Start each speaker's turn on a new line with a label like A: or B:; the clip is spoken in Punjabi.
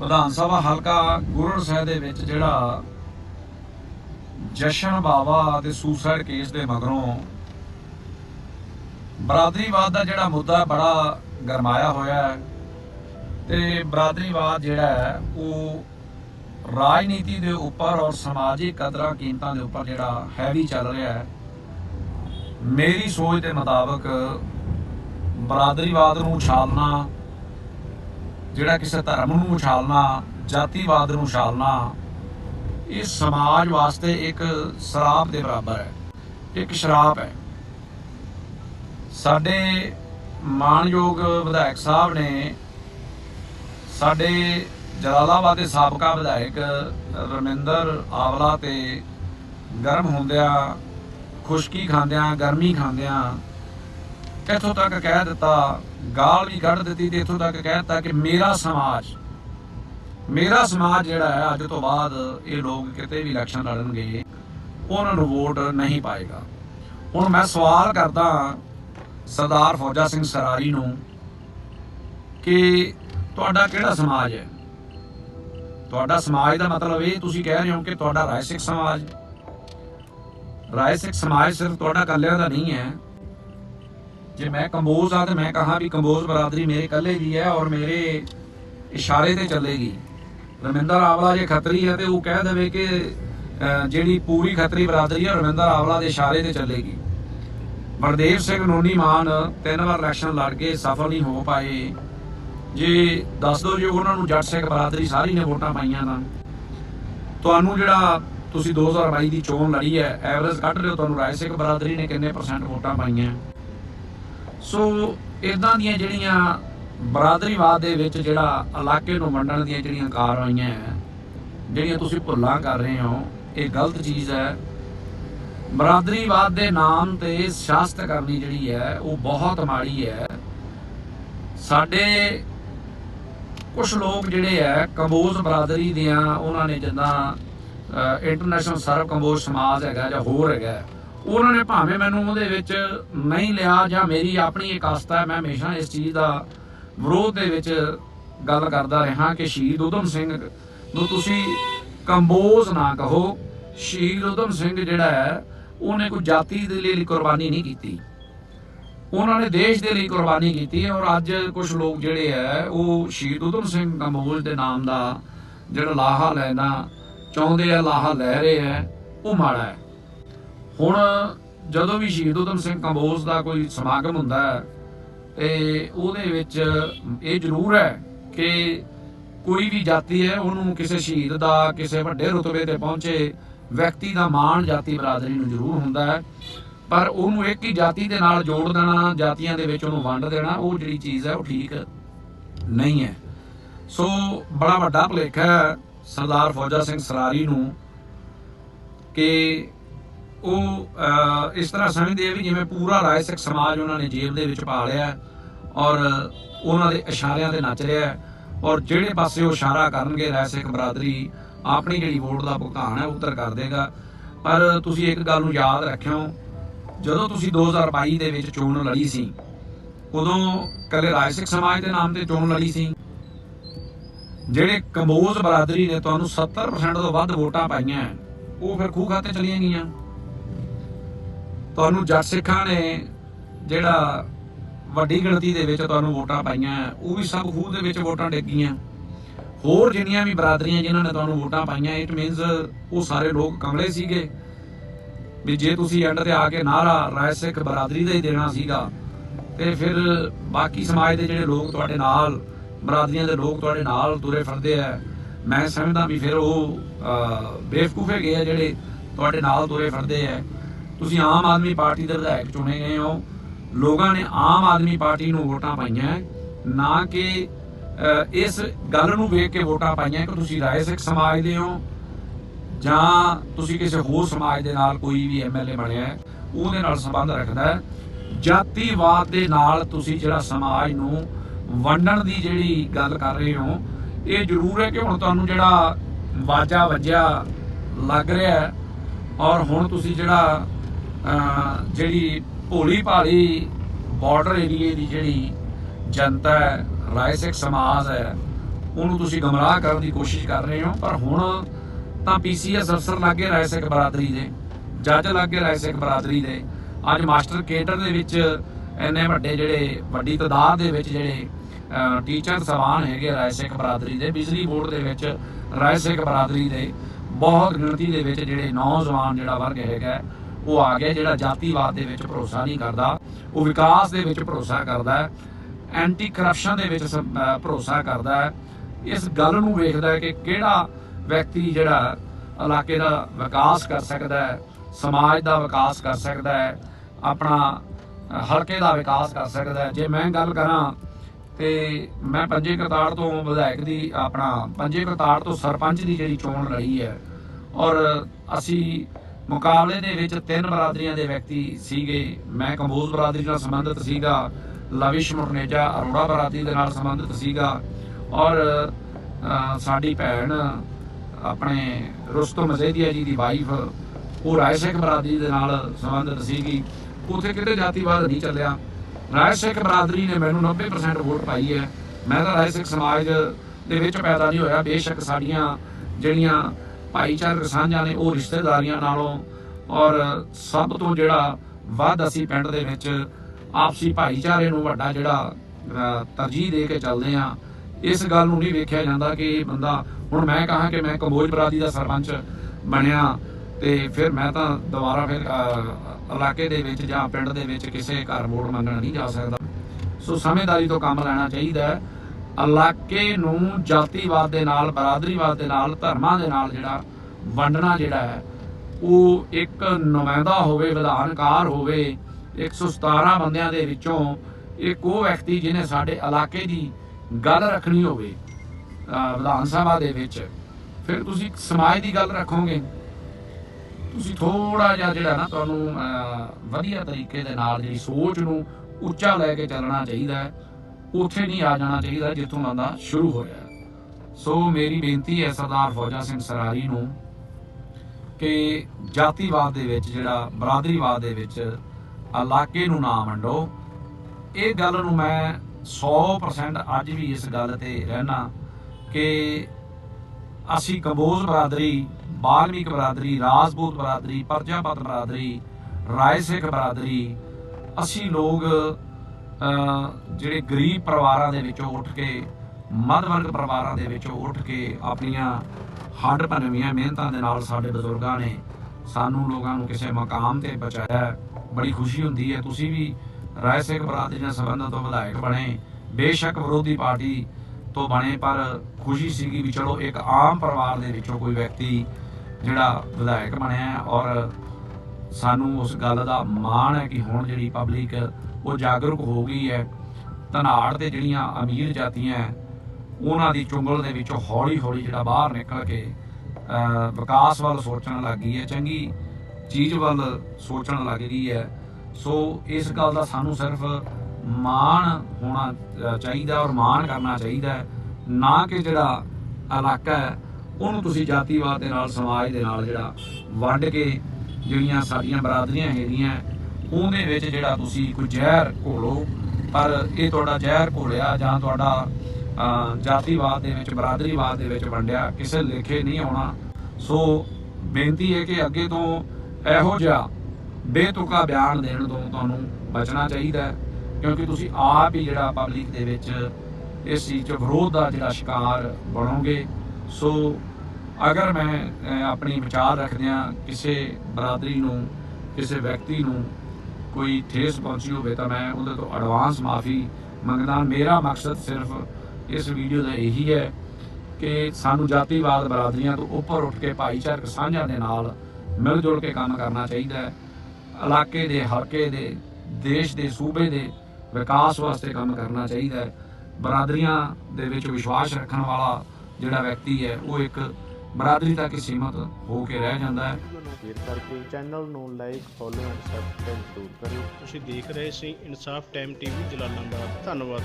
A: ਵਿਧਾਨ ਸਭਾ ਹਲਕਾ ਗੁਰੜ ਸਾਹਿਬ ਦੇ ਵਿੱਚ ਜਿਹੜਾ ਜਸ਼ਨ ਬਾਵਾ ਤੇ ਸੁਸਾਈਡ ਕੇਸ ਦੇ ਮਗਰੋਂ ਬਰਾਦਰੀਵਾਦ ਦਾ ਜਿਹੜਾ ਮੁੱਦਾ ਬੜਾ ਗਰਮਾਇਆ ਹੋਇਆ ਹੈ ਤੇ ਬਰਾਦਰੀਵਾਦ ਜਿਹੜਾ ਹੈ, ਉਹ ਰਾਜਨੀਤੀ ਦੇ ਉੱਪਰ ਔਰ ਸਮਾਜਿਕ ਕਦਰਾਂ ਕੀਮਤਾਂ ਦੇ ਉੱਪਰ ਜਿਹੜਾ ਹੈਵੀ ਚੱਲ ਰਿਹਾ ਹੈ। ਮੇਰੀ ਸੋਚ ਦੇ ਮੁਤਾਬਕ ਬਰਾਦਰੀਵਾਦ ਨੂੰ ਉਛਾਲਣਾ ਜਿਹੜਾ ਕਿਸੇ ਧਰਮ ਨੂੰ ਉਛਾਲਣਾ, ਜਾਤੀਵਾਦ ਨੂੰ ਉਛਾਲਣਾ, ਇਹ ਸਮਾਜ ਵਾਸਤੇ ਇੱਕ ਸ਼ਰਾਪ ਦੇ ਬਰਾਬਰ ਹੈ। ਇੱਕ ਸ਼ਰਾਪ ਹੈ। ਸਾਡੇ ਮਾਨਯੋਗ ਵਿਧਾਇਕ ਸਾਹਿਬ ਨੇ ਸਾਡੇ ਜਲਾਲਾਬਾਦ ਦੇ ਸਾਬਕਾ ਵਿਧਾਇਕ ਰਮਿੰਦਰ ਆਵਲਾ ਤੇ ਗਰਮ ਹੁੰਦਿਆਂ, ਖੁਸ਼ਕੀ ਖਾਂਦਿਆਂ, ਗਰਮੀ ਖਾਂਦਿਆਂ ਇੱਥੋਂ ਤੱਕ ਕਹਿ ਦਿੱਤਾ, ਗਾਲ ਵੀ ਕੱਢ ਦਿੱਤੀ ਤੇ ਇੱਥੋਂ ਤੱਕ ਕਹਿ ਦਿੱਤਾ ਕਿ ਮੇਰਾ ਸਮਾਜ ਮੇਰਾ ਸਮਾਜ ਜਿਹੜਾ ਹੈ, ਅੱਜ ਤੋਂ ਬਾਅਦ ਇਹ ਲੋਕ ਕਿਤੇ ਵੀ ਇਲੈਕਸ਼ਨ ਲੜਨਗੇ, ਉਹਨਾਂ ਨੂੰ ਵੋਟ ਨਹੀਂ ਪਾਏਗਾ। ਹੁਣ ਮੈਂ ਸਵਾਲ ਕਰਦਾ ਸਰਦਾਰ ਫੌਜਾ ਸਿੰਘ ਸਰਾਰੀ ਨੂੰ ਕਿ ਤੁਹਾਡਾ ਕਿਹੜਾ ਸਮਾਜ ਹੈ? ਤੁਹਾਡਾ ਸਮਾਜ ਦਾ ਮਤਲਬ ਇਹ ਤੁਸੀਂ ਕਹਿ ਰਹੇ ਹੋ ਕਿ ਤੁਹਾਡਾ ਰਾਏ ਸਿੱਖ ਸਮਾਜ। ਰਾਏ ਸਿੱਖ ਸਮਾਜ ਸਿਰਫ ਤੁਹਾਡਾ ਕੱਲਿਆਂ ਦਾ ਨਹੀਂ ਹੈ ਜੇ ਮੈਂ ਕੰਬੋਜ ਆ ਤੇ ਮੈਂ ਕਹਾ ਵੀ ਕੰਬੋਜ ਬਰਾਦਰੀ ਮੇਰੇ ਇਕੱਲੇ ਦੀ ਹੈ ਔਰ ਮੇਰੇ ਇਸ਼ਾਰੇ ਤੇ ਚੱਲੇਗੀ। ਰਮਿੰਦਰ ਆਵਲਾ ਜੇ ਖਤਰੀ ਹੈ ਤੇ ਉਹ ਕਹਿ ਦੇਵੇ ਕਿ ਜਿਹੜੀ ਪੂਰੀ ਖਤਰੀ ਬਰਾਦਰੀ ਹੈ, ਰਮਿੰਦਰ ਆਵਲਾ ਦੇ ਇਸ਼ਾਰੇ ਤੇ ਚੱਲੇਗੀ। ਬਲਦੇਵ ਸਿੰਘ ਨੋਨੀ ਮਾਨ ਤਿੰਨ ਵਾਰ ਇਲੈਕਸ਼ਨ ਲੜ ਕੇ ਸਫਲ ਨਹੀਂ ਹੋ ਪਾਏ। ਜੇ ਦੱਸ ਦਿਓ ਜੇ ਉਹਨਾਂ ਨੂੰ ਜੱਟ ਸਿੰਘ ਬਰਾਦਰੀ ਸਾਰੀ ਨੇ ਵੋਟਾਂ ਪਾਈਆਂ ਤਾਂ। ਤੁਹਾਨੂੰ ਜਿਹੜਾ ਤੁਸੀਂ 2022 ਦੀ ਚੋਣ ਲੜੀ ਹੈ, ਐਵਰੇਜ ਕੱਢ ਲਿਓ ਤੁਹਾਨੂੰ ਰਾਏ ਸਿੰਘ ਬਰਾਦਰੀ ਨੇ ਕਿੰਨੇ ਪਰਸੈਂਟ ਵੋਟਾਂ ਪਾਈਆਂ? ਸੋ ਇਦਾਂ ਦੀਆਂ ਜਿਹੜੀਆਂ ਬਰਾਦਰੀਵਾਦ ਦੇ ਵਿੱਚ ਜਿਹੜਾ ਇਲਾਕੇ ਨੂੰ ਵੰਡਣ ਦੀਆਂ ਜਿਹੜੀਆਂ ਕਾਰਵਾਈਆਂ ਹੈ, ਜਿਹੜੀਆਂ ਤੁਸੀਂ ਭੁੱਲਾਂ ਕਰ ਰਹੇ ਹੋ, ਇਹ ਗਲਤ ਚੀਜ਼ ਹੈ। ਬਰਾਦਰੀਵਾਦ ਦੇ ਨਾਮ ਤੇ ਸ਼ਾਸਤ ਕਰਨੀ ਜਿਹੜੀ ਹੈ, ਉਹ ਬਹੁਤ ਮਾੜੀ ਹੈ। ਸਾਡੇ ਕੁਝ ਲੋਕ ਜਿਹੜੇ ਹੈ, ਕੰਬੋਜ ਬਰਾਦਰੀ ਦੀਆਂ, ਉਹਨਾਂ ਨੇ ਜਿੱਦਾਂ ਇੰਟਰਨੈਸ਼ਨਲ ਸਰਵ ਕੰਬੋਜ ਸਮਾਜ ਹੈਗਾ ਜਾਂ ਹੋਰ ਹੈਗਾ ਉਹਨਾਂ ਨੇ ਭਾਵੇਂ ਮੈਨੂੰ ਉਹਦੇ ਵਿੱਚ ਨਹੀਂ ਲਿਆ ਜਾਂ ਮੇਰੀ ਆਪਣੀ ਇੱਕ ਆਸਥਾ ਹੈ, ਮੈਂ ਹਮੇਸ਼ਾ ਇਸ ਚੀਜ਼ ਦਾ ਵਿਰੋਧ ਦੇ ਵਿੱਚ ਗੱਲ ਕਰਦਾ ਰਿਹਾ ਕਿ ਸ਼ਹੀਦ ਉਦਮ ਸਿੰਘ ਨੂੰ ਤੁਸੀਂ ਕੰਬੋਜ ਨਾ ਕਹੋ। ਸ਼ਹੀਦ ਉਦਮ ਸਿੰਘ ਜਿਹੜਾ ਹੈ, ਉਹਨੇ ਕੋਈ ਜਾਤੀ ਦੇ ਲਈ ਕੁਰਬਾਨੀ ਨਹੀਂ ਕੀਤੀ। ਉਹਨਾਂ ਨੇ ਦੇਸ਼ ਦੇ ਲਈ ਕੁਰਬਾਨੀ ਕੀਤੀ ਹੈ ਔਰ ਅੱਜ ਕੁਝ ਲੋਕ ਜਿਹੜੇ ਹੈ, ਉਹ ਸ਼ਹੀਦ ਉਦਮ ਸਿੰਘ ਕੰਬੋਜ ਦੇ ਨਾਮ ਦਾ ਜਿਹੜਾ ਲਾਹਾ ਲੈਣਾ ਚਾਹੁੰਦੇ ਆ, ਲਾਹਾ ਲੈ ਰਹੇ ਹੈ, ਉਹ ਮਾੜਾ ਹੈ। ਹੁਣ ਜਦੋਂ ਵੀ ਸ਼ਹੀਦ ਉਦਮ ਸਿੰਘ ਕੰਬੋਜ ਦਾ ਕੋਈ ਸਮਾਗਮ ਹੁੰਦਾ ਹੈ, ਤੇ ਉਹਦੇ ਵਿੱਚ ਇਹ ਜ਼ਰੂਰ ਹੈ ਕਿ ਕੋਈ ਵੀ ਜਾਤੀ ਹੈ, ਉਹਨੂੰ ਕਿਸੇ ਸ਼ਹੀਦ ਦਾ, ਕਿਸੇ ਵੱਡੇ ਰੁਤਬੇ ਤੇ ਪਹੁੰਚੇ ਵਿਅਕਤੀ ਦਾ ਮਾਣ ਜਾਤੀ ਬਰਾਦਰੀ ਨੂੰ ਜ਼ਰੂਰ ਹੁੰਦਾ ਹੈ। ਪਰ ਉਹਨੂੰ ਇੱਕ ਹੀ ਜਾਤੀ ਦੇ ਨਾਲ ਜੋੜ ਦੇਣਾ, ਜਾਤੀਆਂ ਦੇ ਵਿੱਚ ਉਹਨੂੰ ਵੰਡ ਦੇਣਾ, ਉਹ ਜਿਹੜੀ ਚੀਜ਼ ਹੈ, ਉਹ ਠੀਕ ਨਹੀਂ ਹੈ। ਸੋ ਬੜਾ ਵੱਡਾ ਭੁਲੇਖਾ ਹੈ ਸਰਦਾਰ ਫੌਜਾ ਸਿੰਘ ਸਰਾਰੀ ਨੂੰ ਕਿ ਉਹ ਇਸ ਤਰ੍ਹਾਂ ਸਮਝਦੇ ਆ ਵੀ ਜਿਵੇਂ ਪੂਰਾ ਰਾਏ ਸਿੱਖ ਸਮਾਜ ਉਹਨਾਂ ਨੇ ਜੇਬ ਦੇ ਵਿੱਚ ਪਾ ਲਿਆ ਔਰ ਉਹਨਾਂ ਦੇ ਇਸ਼ਾਰਿਆਂ ਤੇ ਨੱਚ ਰਿਹਾ ਔਰ ਜਿਹੜੇ ਪਾਸੇ ਉਹ ਇਸ਼ਾਰਾ ਕਰਨਗੇ ਰਾਏ ਸਿੱਖ ਬਰਾਦਰੀ ਆਪਣੀ ਜਿਹੜੀ ਵੋਟ ਦਾ ਭੁਗਤਾਨ ਹੈ ਉੱਤਰ ਕਰ ਦੇਗਾ। ਪਰ ਤੁਸੀਂ ਇੱਕ ਗੱਲ ਨੂੰ ਯਾਦ ਰੱਖਿਓ ਜਦੋਂ ਤੁਸੀਂ 2022 ਦੇ ਵਿੱਚ ਚੋਣ ਲੜੀ ਸੀ ਉਦੋਂ ਕੱਲੇ ਰਾਏ ਸਿੱਖ ਸਮਾਜ ਦੇ ਨਾਮ ਤੇ ਚੋਣ ਲੜੀ ਸੀ। ਜਿਹੜੇ ਕੰਬੋਜ ਬਰਾਦਰੀ ਨੇ ਤੁਹਾਨੂੰ 70% ਤੋਂ ਵੱਧ ਵੋਟਾਂ ਪਾਈਆਂ ਹੈ, ਉਹ ਫਿਰ ਖੂਹ ਖਾਤੇ ਚਲੀਆਂ ਗਈਆਂ। ਤੁਹਾਨੂੰ ਜੱਟ ਸਿੱਖਾਂ ਨੇ ਜਿਹੜਾ ਵੱਡੀ ਗਿਣਤੀ ਦੇ ਵਿੱਚ ਤੁਹਾਨੂੰ ਵੋਟਾਂ ਪਾਈਆਂ, ਉਹ ਵੀ ਸਭ ਖੂਹ ਦੇ ਵਿੱਚ ਵੋਟਾਂ ਡਿੱਗੀਆਂ। ਹੋਰ ਜਿੰਨੀਆਂ ਵੀ ਬਰਾਦਰੀਆਂ ਜਿਨ੍ਹਾਂ ਨੇ ਤੁਹਾਨੂੰ ਵੋਟਾਂ ਪਾਈਆਂ ਇਟ ਮੀਨਸ ਉਹ ਸਾਰੇ ਲੋਕ ਕਮਲੇ ਸੀਗੇ। ਵੀ ਜੇ ਤੁਸੀਂ ਐਂਡ ਤੇ ਆ ਕੇ ਨਾਰਾ ਰਾਏ ਸਿੱਖ ਬਰਾਦਰੀ ਦਾ ਹੀ ਦੇਣਾ ਸੀਗਾ, ਤੇ ਫਿਰ ਬਾਕੀ ਸਮਾਜ ਦੇ ਜਿਹੜੇ ਲੋਕ ਤੁਹਾਡੇ ਨਾਲ, ਬਰਾਦਰੀਆਂ ਦੇ ਲੋਕ ਤੁਹਾਡੇ ਨਾਲ ਤੁਰੇ ਫਿਰਦੇ ਆ। ਮੈਂ ਸਮਝਦਾ ਵੀ ਫਿਰ ਉਹ ਬੇਵਕੂਫੇ ਗਏ ਹੈਗੇ ਆ ਜਿਹੜੇ ਤੁਹਾਡੇ ਨਾਲ ਤੁਰੇ ਫਿਰਦੇ ਆ। ਤੁਸੀਂ ਆਮ ਆਦਮੀ ਪਾਰਟੀ ਦੇ ਵਿਧਾਇਕ ਚੁਣੇ ਗਏ ਹੋ। ਲੋਕਾਂ ਨੇ ਆਮ ਆਦਮੀ ਪਾਰਟੀ ਨੂੰ ਵੋਟਾਂ ਪਾਈਆਂ ਨਾ ਕਿ ਇਸ ਗੱਲ ਨੂੰ ਵੇਖ ਕੇ ਵੋਟਾਂ ਪਾਈਆਂ ਕਿ ਤੁਸੀਂ ਰਾਏ ਸਿੱਖ ਸਮਾਜ ਦੇ ਹੋ ਜਾਂ ਤੁਸੀਂ ਕਿਸੇ ਹੋਰ ਸਮਾਜ ਦੇ ਨਾਲ ਕੋਈ ਵੀ ਐਮਐਲਏ ਬਣਿਆ ਉਹਦੇ ਨਾਲ ਸੰਬੰਧ ਰੱਖਦਾ ਜਾਤੀਵਾਦ ਦੇ ਨਾਲ ਤੁਸੀਂ ਜਿਹੜਾ ਸਮਾਜ ਨੂੰ ਵੰਡਣ ਦੀ ਜਿਹੜੀ ਗੱਲ ਕਰ ਰਹੇ ਹੋ, ਇਹ ਜ਼ਰੂਰ ਹੈ ਕਿ ਹੁਣ ਤੁਹਾਨੂੰ ਜਿਹੜਾ ਵਾਜਾ ਵੱਜਿਆ ਲੱਗ ਰਿਹਾ ਔਰ ਹੁਣ ਤੁਸੀਂ ਜਿਹੜਾ ਜਿਹੜੀ ਭੋਲੀ ਭਾਲੀ ਬਾਰਡਰ ਏਰੀਏ ਦੀ ਜਿਹੜੀ ਜਨਤਾ ਹੈ, ਰਾਏ ਸਿੱਖ ਸਮਾਜ ਹੈ, ਉਹਨੂੰ ਤੁਸੀਂ ਗਮਰਾਹ ਕਰਨ ਦੀ ਕੋਸ਼ਿਸ਼ ਕਰ ਰਹੇ ਹੋ, ਪਰ ਹੁਣ ਤਾਂ ਪੀਸੀਐਸ ਅਫਸਰ ਲੱਗੇ ਰਾਏ ਸਿੱਖ ਬਰਾਦਰੀ ਦੇ, ਜੱਜ ਲੱਗੇ ਰਾਏ ਸਿੱਖ ਬਰਾਦਰੀ ਦੇ, ਅੱਜ ਮਾਸਟਰ ਕੇਡਰ ਦੇ ਵਿੱਚ ਇੰਨੇ ਵੱਡੇ ਜਿਹੜੇ ਵੱਡੀ ਤਾਦਾਦ ਦੇ ਵਿੱਚ ਜਿਹੜੇ ਟੀਚਰ ਸਵਾਨ ਹੈਗੇ ਰਾਏ ਸਿੱਖ ਬਰਾਦਰੀ ਦੇ, ਬਿਜਲੀ ਬੋਰਡ ਦੇ ਵਿੱਚ ਰਾਏ ਸਿੱਖ ਬਰਾਦਰੀ ਦੇ, ਬਹੁਤ ਗਿਣਤੀ ਦੇ ਵਿੱਚ ਜਿਹੜੇ ਨੌਜਵਾਨ ਜਿਹੜਾ ਵਰਗ ਹੈਗਾ ਉਹ ਆ ਗਿਆ ਜਿਹੜਾ ਜਾਤੀਵਾਦ ਦੇ ਵਿੱਚ ਭਰੋਸਾ ਨਹੀਂ ਕਰਦਾ, ਉਹ ਵਿਕਾਸ ਦੇ ਵਿੱਚ ਭਰੋਸਾ ਕਰਦਾ ਹੈ ਐਂਟੀ ਕਰਪਸ਼ਨ ਦੇ ਵਿੱਚ ਭਰੋਸਾ ਕਰਦਾ ਹੈ। ਇਸ ਗੱਲ ਨੂੰ ਵੇਖਦਾ ਹੈ ਕਿ ਕਿਹੜਾ ਵਿਅਕਤੀ ਜਿਹੜਾ ਇਲਾਕੇ ਦਾ ਵਿਕਾਸ ਕਰ ਸਕਦਾ ਹੈ, ਸਮਾਜ ਦਾ ਵਿਕਾਸ ਕਰ ਸਕਦਾ ਹੈ, ਆਪਣਾ ਹਲਕੇ ਦਾ ਵਿਕਾਸ ਕਰ ਸਕਦਾ ਹੈ। ਜੇ ਮੈਂ ਗੱਲ ਕਰਾਂ ਤੇ ਮੈਂ ਪੰਜੇ ਕਰਤਾਰ ਤੋਂ ਵਿਧਾਇਕ ਦੀ, ਆਪਣਾ ਪੰਜੇ ਕਰਤਾਰ ਤੋਂ ਸਰਪੰਚ ਦੀ ਜਿਹੜੀ ਚੋਣ ਰਹੀ ਹੈ ਔਰ ਅਸੀਂ ਮੁਕਾਬਲੇ ਦੇ ਵਿੱਚ ਤਿੰਨ ਬਰਾਦਰੀਆਂ ਦੇ ਵਿਅਕਤੀ ਸੀਗੇ। ਮੈਂ ਕੰਬੋਜ ਬਰਾਦਰੀ ਨਾਲ ਸੰਬੰਧਿਤ ਸੀਗਾ, ਲਵਿਸ਼ ਮੁਰਨੇਜਾ ਅਰੋੜਾ ਬਰਾਦਰੀ ਦੇ ਨਾਲ ਸੰਬੰਧਿਤ ਸੀਗਾ ਔਰ ਸਾਡੀ ਭੈਣ, ਆਪਣੇ ਰੁਸਤਮ ਮਜ਼ੇਦੀਆ ਜੀ ਦੀ ਵਾਈਫ, ਉਹ ਰਾਏ ਸਿੱਖ ਬਰਾਦਰੀ ਦੇ ਨਾਲ ਸੰਬੰਧਿਤ ਸੀਗੀ। ਉਥੇ ਕਿਤੇ ਜਾਤੀਵਾਦ ਨਹੀਂ ਚੱਲਿਆ। ਰਾਏ ਸਿੱਖ ਬਰਾਦਰੀ ਨੇ ਮੈਨੂੰ 90% ਵੋਟ ਪਾਈ ਹੈ। ਮੈਂ ਤਾਂ ਰਾਏ ਸਿੱਖ ਸਮਾਜ ਦੇ ਵਿੱਚ ਪੈਦਾ ਨਹੀਂ ਹੋਇਆ। ਬੇਸ਼ੱਕ ਸਾਡੀਆਂ ਜਿਹੜੀਆਂ ਭਾਈਚਾਰਕ ਸਾਂਝਾਂ ਨੇ ਉਹ ਰਿਸ਼ਤੇਦਾਰੀਆਂ ਨਾਲੋਂ ਔਰ ਸਭ ਤੋਂ ਜਿਹੜਾ ਵੱਧ ਅਸੀਂ ਪਿੰਡ ਦੇ ਵਿੱਚ ਆਪਸੀ ਭਾਈਚਾਰੇ ਨੂੰ ਵੱਡਾ ਜਿਹੜਾ ਤਰਜੀਹ ਦੇ ਕੇ ਚੱਲਦੇ ਆ ਇਸ ਗੱਲ ਨੂੰ ਨਹੀਂ ਵੇਖਿਆ ਜਾਂਦਾ ਕਿ ਇਹ ਬੰਦਾ, ਹੁਣ ਮੈਂ ਕਹਾਂ ਕਿ ਮੈਂ ਕੰਬੋਜ ਬਰਾਦੀ ਦਾ ਸਰਪੰਚ ਬਣਿਆ ਤੇ ਫਿਰ ਮੈਂ ਤਾਂ ਦੁਬਾਰਾ ਫਿਰ ਇਲਾਕੇ ਦੇ ਵਿੱਚ ਜਾਂ ਪਿੰਡ ਦੇ ਵਿੱਚ ਕਿਸੇ ਘਰ ਵੋਟ ਮੰਗਣ ਨਹੀਂ ਜਾ ਸਕਦਾ। ਸੋ ਸਮਝਦਾਰੀ ਤੋਂ ਕੰਮ ਲੈਣਾ ਚਾਹੀਦਾ ਹੈ। ਇਲਾਕੇ ਨੂੰ ਜਾਤੀਵਾਦ ਦੇ ਨਾਲ, ਬਰਾਦਰੀਵਾਦ ਦੇ ਨਾਲ, ਧਰਮਾਂ ਦੇ ਨਾਲ ਜਿਹੜਾ ਵੰਡਣਾ ਜਿਹੜਾ ਹੈ, ਉਹ ਇੱਕ ਨੁਮਾਇੰਦਾ ਹੋਵੇ, ਵਿਧਾਨਕਾਰ ਹੋਵੇ 117 ਬੰਦਿਆਂ ਦੇ ਵਿੱਚੋਂ ਇੱਕ ਉਹ ਵਿਅਕਤੀ ਜਿਹਨੇ ਸਾਡੇ ਇਲਾਕੇ ਦੀ ਗੱਲ ਰੱਖਣੀ ਹੋਵੇ ਵਿਧਾਨ ਸਭਾ ਦੇ ਵਿੱਚ, ਫਿਰ ਤੁਸੀਂ ਸਮਾਜ ਦੀ ਗੱਲ ਰੱਖੋਗੇ। ਤੁਸੀਂ ਥੋੜਾ ਜਿਹਾ ਜਿਹੜਾ ਨਾ ਤੁਹਾਨੂੰ ਵਧੀਆ ਤਰੀਕੇ ਦੇ ਨਾਲ ਜਿਹੜੀ ਸੋਚ ਨੂੰ ਉੱਚਾ ਲੈ ਕੇ ਚੱਲਣਾ ਚਾਹੀਦਾ ਹੈ। ਉੱਥੇ ਨਹੀਂ ਆ ਜਾਣਾ ਚਾਹੀਦਾ ਜਿੱਥੋਂ ਬੰਦਾ ਸ਼ੁਰੂ ਹੋਇਆ ਹੈ। ਸੋ ਮੇਰੀ ਬੇਨਤੀ ਹੈ ਸਰਦਾਰ ਫੌਜਾ ਸਿੰਘ ਸਰਾਰੀ ਨੂੰ ਕਿ ਜਾਤੀਵਾਦ ਦੇ ਵਿੱਚ ਜਿਹੜਾ ਬਰਾਦਰੀਵਾਦ ਦੇ ਵਿੱਚ ਇਲਾਕੇ ਨੂੰ ਨਾ ਵੰਡੋ ਇਹ ਗੱਲ ਨੂੰ ਮੈਂ 100% ਅੱਜ ਵੀ ਇਸ ਗੱਲ ਤੇ ਰਹਿਣਾ ਕਿ ਅਸੀਂ ਕੰਬੋਜ ਬਰਾਦਰੀ, ਬਾਲਮੀਕ ਬਰਾਦਰੀ, ਰਾਜਪੂਤ ਬਰਾਦਰੀ, ਪਰਜਾਪਤ ਬਰਾਦਰੀ ਰਾਏ ਸਿੱਖ ਬਰਾਦਰੀ, ਅਸੀਂ ਲੋਕ ਜਿਹੜੇ ਗਰੀਬ ਪਰਿਵਾਰਾਂ ਦੇ ਵਿੱਚੋਂ ਉੱਠ ਕੇ, ਮੱਧ ਵਰਗ ਪਰਿਵਾਰਾਂ ਦੇ ਵਿੱਚੋਂ ਉੱਠ ਕੇ ਆਪਣੀਆਂ ਹੱਡ ਭੰਨਵੀਆਂ ਮਿਹਨਤਾਂ ਦੇ ਨਾਲ ਸਾਡੇ ਬਜ਼ੁਰਗਾਂ ਨੇ ਸਾਨੂੰ ਲੋਕਾਂ ਨੂੰ ਕਿਸੇ ਮਕਾਮ ਤੇ ਪਹੁੰਚਾਇਆ ਬੜੀ ਖੁਸ਼ੀ ਹੁੰਦੀ ਹੈ। ਤੁਸੀਂ ਵੀ ਰਾਏ ਸਿੱਖ ਬਰਾਦਰੀ ਨਾਲ ਸੰਬੰਧਤ ਤੋਂ ਵਿਧਾਇਕ ਬਣੇ, ਬੇਸ਼ੱਕ ਵਿਰੋਧੀ ਪਾਰਟੀ ਤੋਂ ਬਣੇ, ਪਰ ਖੁਸ਼ੀ ਸੀਗੀ ਵੀ ਚਲੋ ਇੱਕ ਆਮ ਪਰਿਵਾਰ ਦੇ ਵਿੱਚੋਂ ਕੋਈ ਵਿਅਕਤੀ ਜਿਹੜਾ ਵਿਧਾਇਕ ਬਣਿਆ ਔਰ ਸਾਨੂੰ ਉਸ ਗੱਲ ਦਾ ਮਾਣ ਹੈ ਕਿ ਹੁਣ ਜਿਹੜੀ ਪਬਲਿਕ ਉਹ ਜਾਗਰੂਕ ਹੋ ਗਈ ਹੈ। ਧਨਾੜ ਤੇ ਜਿਹੜੀਆਂ ਅਮੀਰ ਜਾਤੀਆਂ ਹੈ, ਉਹਨਾਂ ਦੀ ਚੁੰਗਲ ਦੇ ਵਿੱਚੋਂ ਹੌਲੀ ਹੌਲੀ ਜਿਹੜਾ ਬਾਹਰ ਨਿਕਲ ਕੇ ਵਿਕਾਸ ਵੱਲ ਸੋਚਣ ਲੱਗ ਗਈ ਹੈ ਚੰਗੀ ਚੀਜ਼ ਵੱਲ ਸੋਚਣ ਲੱਗ ਗਈ ਹੈ। ਸੋ ਇਸ ਗੱਲ ਦਾ ਸਾਨੂੰ ਸਿਰਫ ਮਾਣ ਹੋਣਾ ਚਾਹੀਦਾ ਔਰ ਮਾਣ ਕਰਨਾ ਚਾਹੀਦਾ ਨਾ ਕਿ ਜਿਹੜਾ ਇਲਾਕਾ ਹੈ ਉਹਨੂੰ ਤੁਸੀਂ ਜਾਤੀਵਾਦ ਦੇ ਨਾਲ ਸਮਾਜ ਦੇ ਨਾਲ ਜਿਹੜਾ ਵੰਡ ਕੇ ਜਿਹੜੀਆਂ ਸਾਡੀਆਂ ਬਰਾਦਰੀਆਂ ਹੈਗੀਆਂ ਉਹਦੇ ਵਿੱਚ ਜਿਹੜਾ ਤੁਸੀਂ ਕੋਈ ਜ਼ਹਿਰ ਘੋਲੋ, ਪਰ ਇਹ ਤੁਹਾਡਾ ਜ਼ਹਿਰ ਘੋਲਿਆ ਜਾਂ ਤੁਹਾਡਾ ਜਾਤੀਵਾਦ ਦੇ ਵਿੱਚ, ਬਰਾਦਰੀਵਾਦ ਦੇ ਵਿੱਚ ਵੰਡਿਆ, ਕਿਸੇ ਲੇਖੇ ਨਹੀਂ ਆਉਣਾ। ਸੋ ਬੇਨਤੀ ਹੈ ਕਿ ਅੱਗੇ ਤੋਂ ਇਹੋ ਜਿਹਾ ਬੇਤੁਕਾ ਬਿਆਨ ਦੇਣ ਤੋਂ ਤੁਹਾਨੂੰ ਬਚਣਾ ਚਾਹੀਦਾ ਹੈ, ਕਿਉਂਕਿ ਤੁਸੀਂ ਆਪ ਹੀ ਜਿਹੜਾ ਪਬਲਿਕ ਦੇ ਵਿੱਚ ਇਸ ਚੀਜ਼ 'ਚ ਵਿਰੋਧ ਦਾ ਜਿਹੜਾ ਸ਼ਿਕਾਰ ਬਣੋਗੇ। ਸੋ ਅਗਰ ਮੈਂ ਆਪਣੀ ਵਿਚਾਰ ਰੱਖਦਿਆਂ ਕਿਸੇ ਬਰਾਦਰੀ ਨੂੰ, ਕਿਸੇ ਵਿਅਕਤੀ ਨੂੰ ਕੋਈ ਠੇਸ ਪਹੁੰਚੀ ਹੋਵੇ ਤਾਂ ਮੈਂ ਉਹਦੇ ਤੋਂ ਐਡਵਾਂਸ ਮਾਫੀ ਮੰਗਦਾ। ਮੇਰਾ ਮਕਸਦ ਸਿਰਫ ਇਸ ਵੀਡੀਓ ਦਾ ਇਹੀ ਹੈ ਕਿ ਸਾਨੂੰ ਜਾਤੀਵਾਦ ਬਰਾਦਰੀਆਂ ਤੋਂ ਉੱਪਰ ਉੱਠ ਕੇ ਭਾਈਚਾਰਕ ਸਾਂਝਾਂ ਦੇ ਨਾਲ ਮਿਲ ਜੁਲ ਕੇ ਕੰਮ ਕਰਨਾ ਚਾਹੀਦਾ ਹੈ। ਇਲਾਕੇ ਦੇ, ਹਲਕੇ ਦੇ, ਦੇਸ਼ ਦੇ ਸੂਬੇ ਦੇ ਵਿਕਾਸ ਵਾਸਤੇ ਕੰਮ ਕਰਨਾ ਚਾਹੀਦਾ ਹੈ। ਬਰਾਦਰੀਆਂ ਦੇ ਵਿੱਚ ਵਿਸ਼ਵਾਸ ਰੱਖਣ ਵਾਲਾ ਜਿਹੜਾ ਵਿਅਕਤੀ ਹੈ, ਉਹ ਇੱਕ ਬਰਾਦਰੀ ਤੱਕ ਹੀ ਸੀਮਤ ਹੋ ਕੇ ਰਹਿ ਜਾਂਦਾ ਹੈ।
B: ਸ਼ੇਅਰ ਕਰਕੇ ਚੈਨਲ ਨੂੰ ਲਾਈਕ ਫੋਲੋ ਐਂਡ ਸਬਸਕ੍ਰਾਈਬ ਜ਼ਰੂਰ ਕਰਿਓ।
C: ਤੁਸੀਂ ਦੇਖ ਰਹੇ ਸੀ ਇਨਸਾਫ ਟਾਈਮ ਟੀਵੀ ਜਲਾਲਾਬਾਦ। ਧੰਨਵਾਦ